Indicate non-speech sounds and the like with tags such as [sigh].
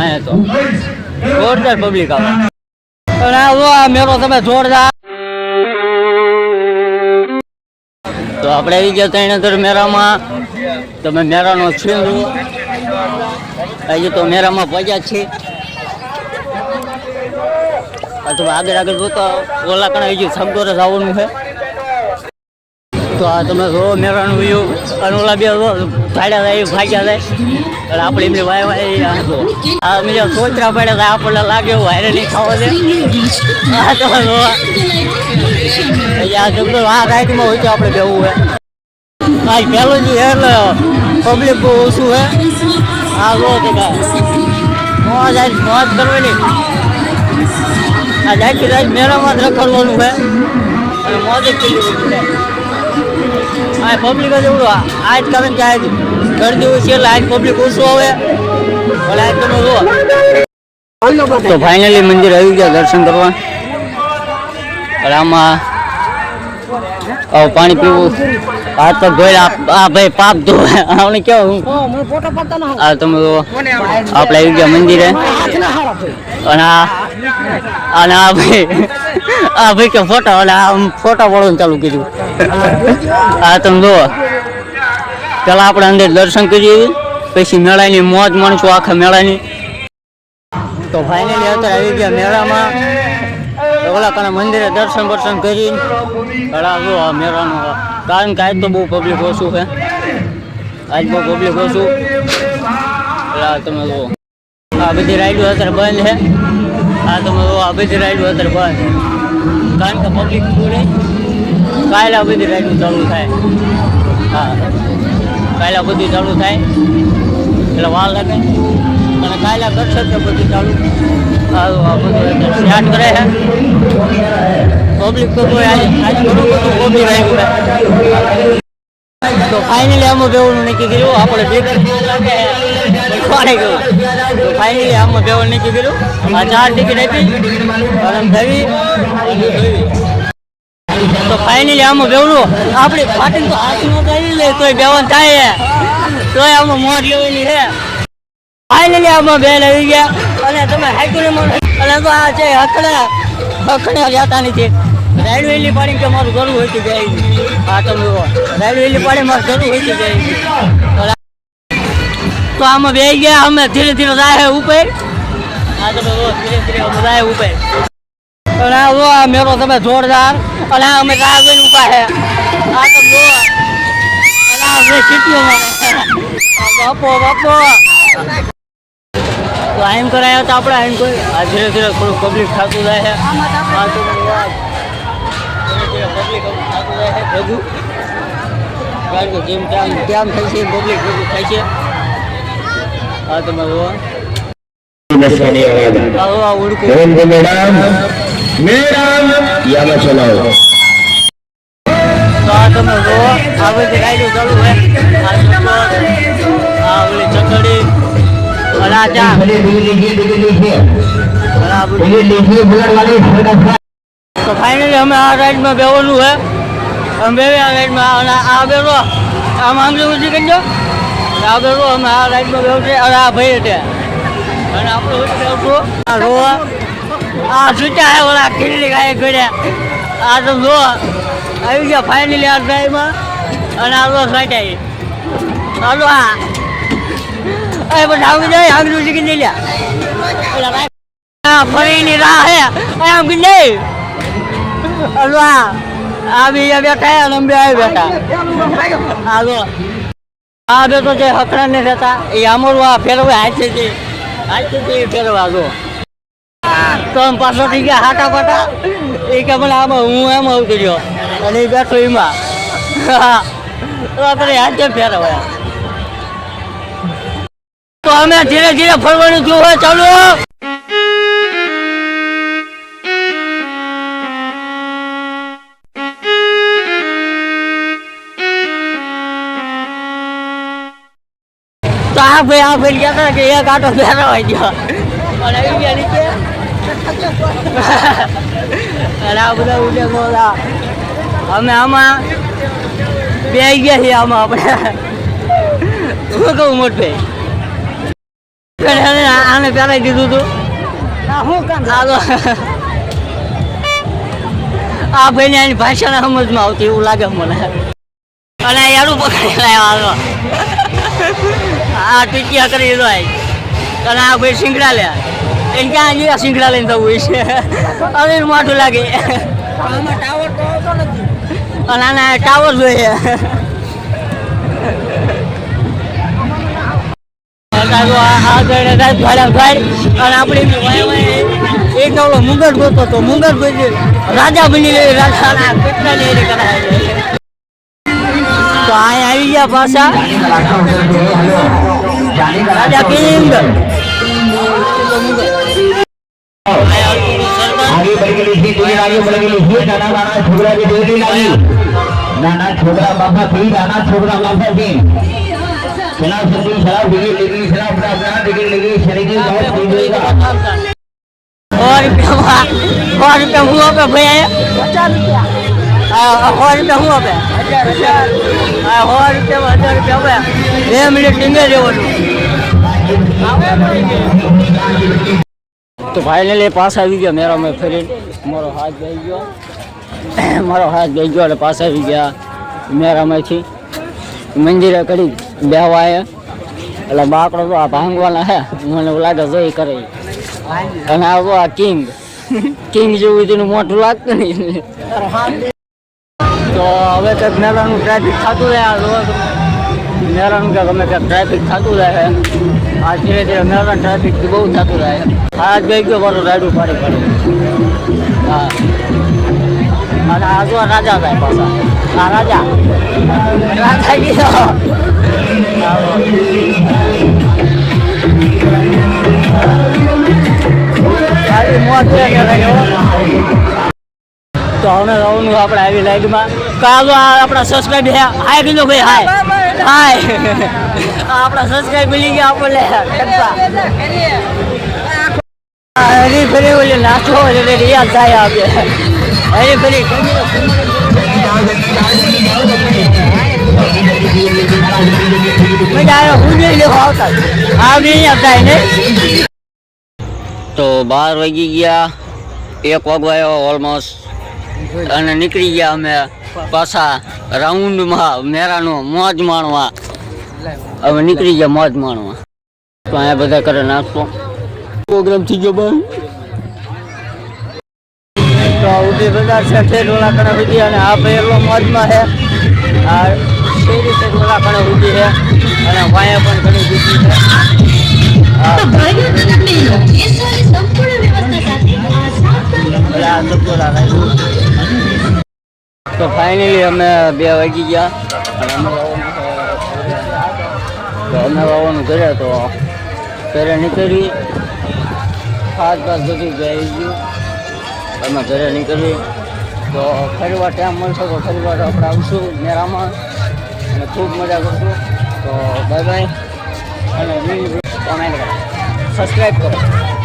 અહીંયા તો. જોરદાર પબ્લિક મેળો તમે જોરદાર. તો આપણે આવી ગયા ત્રણેતર મેળામાં. તમે મેળાનો છીંદુ હજી તો મેળામાં પહોંચ્યા છે. આ આગળ આગળ જોતો ઓલા કણા હજી સમગોરે આવવાનું છે. તો આ તમે રો મેળાનું વ્યૂ અને ઓલા બે રો, ભાડ્યા જાય ભાગ્યા જાય એટલે આપણે એમની વાય વાય આ જો. આ બીજા સોચરા પડ્યા હતા, આપણને લાગે એવું હારે નહીં ખાવા દે. આ તો રો આ શબ્દો આ રાઈટમાં હોય તો આપણે બેવું હોય આ પહેલું જે એટલે પબ્લિક બહુ ઓછું હે. આ રો કાંઈ મોજ આજ મોજ કરવાની. આ જાય રાત મેળામાં જ રખડવાનું છે અને મોજ જ છે આ પબ્લિક જ એવું જ કારણ કે આજ ગરદી હોય છે એટલે આજ પબ્લિક ઓછું આવે. પણ આજ તમે જુઓ. તો ફાઇનલી મંદિર આવી ગયા દર્શન કરવા. પણ આમાં આવું પાણી પીવું. આ તો ગોળ આ આ ભાઈ પાપ ધોવે આમને કેવું આ તમે આપણે આવી ગયા મંદિરે. અને આ અને આ ભાઈ આ ભાઈ કે ફોટો એટલે આ ફોટો વળવાનું ચાલુ કર્યું. આ તમે જુઓ. પેલા આપણે અંદર દર્શન કરીએ પછી મેળાની મોજ માણશું આખા મેળાની. તો ફાઇનલી અત્યારે આવી ગયા મેળામાં. ઓલા મંદિરે દર્શન બર્શન કરી ઘણા જો આ મેળાનું કારણ કે આજ તો બહુ પબ્લિક ઓછું છે. આજ બહુ પબ્લિક ઓછું. એટલે તમે જુઓ. આ બધી રાઈડો અત્યારે બંધ છે. આ તમે જુઓ, આ બધી રાઈડો અત્યારે બંધ કારણ કે પબ્લિક પૂરે કાયલા બધી રાઈડું ચાલુ થાય. હા. કાયલા બધી ચાલુ થાય. એટલે વાર લાગે અને કાયલા કરશે તો બધી ચાલુ સ્ટાર્ટ કરે છે. પબ્લિક તો આજે આજ ઘણું બધું પબ્લિક આવ્યું તો ફાઇનલી આમાં બેવાનું નક્કી કર્યું, આપણે ભેગા ખોરાઈ ગયું. તો ફાઇનલી આમાં આ ચાર ટિકિટ આપી. ધવી તો ફાઇનલી આમાં બેવડું આપણે પાટીલ તો હાથમાં કરી લે, તોય બેવાન થાય તોય આમાં મોજ લેવાની છે ફાઇનલી આમાં બેન આવી ગયા. અને તમે હાઈકોર્ટમાં અને તો આ છે હકડા. હકડા જતા નથી રાઈડ વેલી પાડી કે મારું ઘરું હોય તો જાય. આ તમે રાઈડ વેલી પાડી મારું ઘરું હોય તો જાય. તો આમાં બે ગયા અમે ધીરે ધીરે જાય ઉપર. હા તમે ધીરે ધીરે અમે જાય ઉપર. અને આ જો આ મેળો તમે જોરદાર. અને આ અમે રાહ જોઈને ઊભા છે આ તો જો અને આ જે સીટીઓમાં બાપો બાપો. તો આમ કરાયા તો આપણે આમ કોઈ આ ધીરે ધીરે થોડું પબ્લિક થતું જાય છે આ તો મને વાત. ધીરે ધીરે પબ્લિક થતું જાય છે ભેગું કારણ કે જેમ તેમ તેમ થાય છે પબ્લિક ભેગું થાય છે. આ તમારો મેડમ આ તમે માં આ બધી આ ચક્કર, આ અમે આ રાઈડમાં આ રાઈડમાં આમ આમ જેવું છે કંજો આ આ રાઈડમાં બેવું છે. અને આ ઊંચી આ રોવા. આ ખીલી ગાય ગળ્યા આ તો જો, આવી ગયા ફાઇનલી આ ડ્રાઈવમાં અને આ રો સાઈડ આવી આ આવી જાય આંગળી ઊંચી કરી લ્યા. ફરીની રાહ હે. આમ દે અલવા આ બીજા બેઠા અને અમે બે બેઠા. આ આ તો જે હકડા ને રહેતા, એ અમારું આ ફેરવે હાથેથી હાથેથી ફેરવા તો આમ પાછો થઈ ગયા હાટા પાટા. એ કે મને આમાં હું એમ આવું કર્યો અને એ બેઠો એમાં. આપણે હાથે ફેરવાયા. તો અમે ધીરે ધીરે ફરવાનું જોવા ચાલુ. આ ભાઈ આ ભાઈ ગયા હતા કે એક આટો ફેરવાઈ ગયો. અને આવી ગયા નીચે. અને આ બધા ઉડે બોલા અમે આમાં બે ગયા છીએ આમાં આપણે. શું કહું મોટભાઈ આને પહેરાઈ દીધું હતું આ ભાઈ આ ભાઈને એની સમજ સમજમાં આવતી એવું લાગે મને. અને એનું પકડી લાવ્યા આ ટીકિયા કરી દીધો આય. અને આ ભાઈ સિંગડા લે. એને ક્યાં ગયા સિંગડા લઈને હોય છે. હવે લાગે. અને ટાવર જોઈએ. અને એક ઓલો મુંગર ગોતો તો મુંગર ગોતી રાજા બની રાજા. કેટલા કરાય उड़िया भाषा राजा किंग आगे बढ़ के लिए दूरी आगे बढ़ के लिए नाना नाना छोकरा की दूरी लागी नाना छोकरा बाबा भी नाना छोकरा बाबा भी शराब सब्ज़ी शराब डिग्री डिग्री शराब प्राप्त डिग्री डिग्री शरीर बहुत डिग्री का और और पे हुआ पे भैया पचास रुपया અહીંયા સો રૂપિયા હું આપે? હા સો રૂપિયામાં હજાર રૂપિયા આપે. બે મિનિટ ટીંગે જવાનું તો ફાઇનલી પાસ આવી ગયા. મેરા મેં ફરી મારો હાથ ગઈ ગયો. [coughs] મારો હાથ ગઈ ગયો એટલે પાસ આવી ગયા મેરામાંથી. મંદિરે કરી બેહવા આવ્યા એટલે બાકડો તો આ ભાંગવાના હે. મને લાગે જોઈ કરે. અને આ કિંગ. [laughs] કિંગ જેવું તેનું મોટું લાગતું નહીં. તો હવે કંઈક મેળાનું ટ્રાફિક થતું રહે આ રોજ. મેળાનું કે અમે કંઈક ટ્રાફિક થતું રહે. આ ધીરે ધીરે મેળા ટ્રાફિક બહુ થતું રહે. આ જ ગઈ ગયો મારું રાડું પાડી પાડી. હા. અને આ જો રાજા થાય પાછા. આ રાજા. રાજા ગયો. મોજ છે. તો હવે રવાનું આપણે આવી લાઈનમાં. કાલો આ આપણા સબસ્ક્રાઈબ હે હાય કીધું ભાઈ હાય? હાય. આપણા સબસ્ક્રાઈબ મિલી ગયા આપણે હરી ફરી ઓલી નાચો એટલે રિયાદ થાય આપે. હરી ફરી. તો બાર વાગી ગયા. એક વાગવાયો ઓલમોસ્ટ અને નીકળી ગયા અમે પાછા રાઉન્ડમાં મેરાનો મોજ માણવા. હવે નીકળી ગયા મોજ માણવા. તો અહીંયા બધા કરે નાસ્તો. પ્રોગ્રામ થઈ ગયો ભાઈ. તો બધા છે ઠેડોલા કણે સુધી અને આ પહેલો મોજમાં છે. આ શેરી કણે સુધી છે. અને વાયા પણ ઘણી બધી છે. તો ફાઇનલી અમે બે વાગી ગયા. અમે વાવવાનું કર્યા તો ઘરે નીકળી. ખાસ બાદ બધું જઈ ગયું. અમે ઘરે નીકળી. તો ફરી વાર ટાઈમ મળશે તો ફરી વાર આપણે આવશું મેળામાં. અને ખૂબ મજા કરશું. તો બાય બાય. અને સબસ્ક્રાઈબ કરો.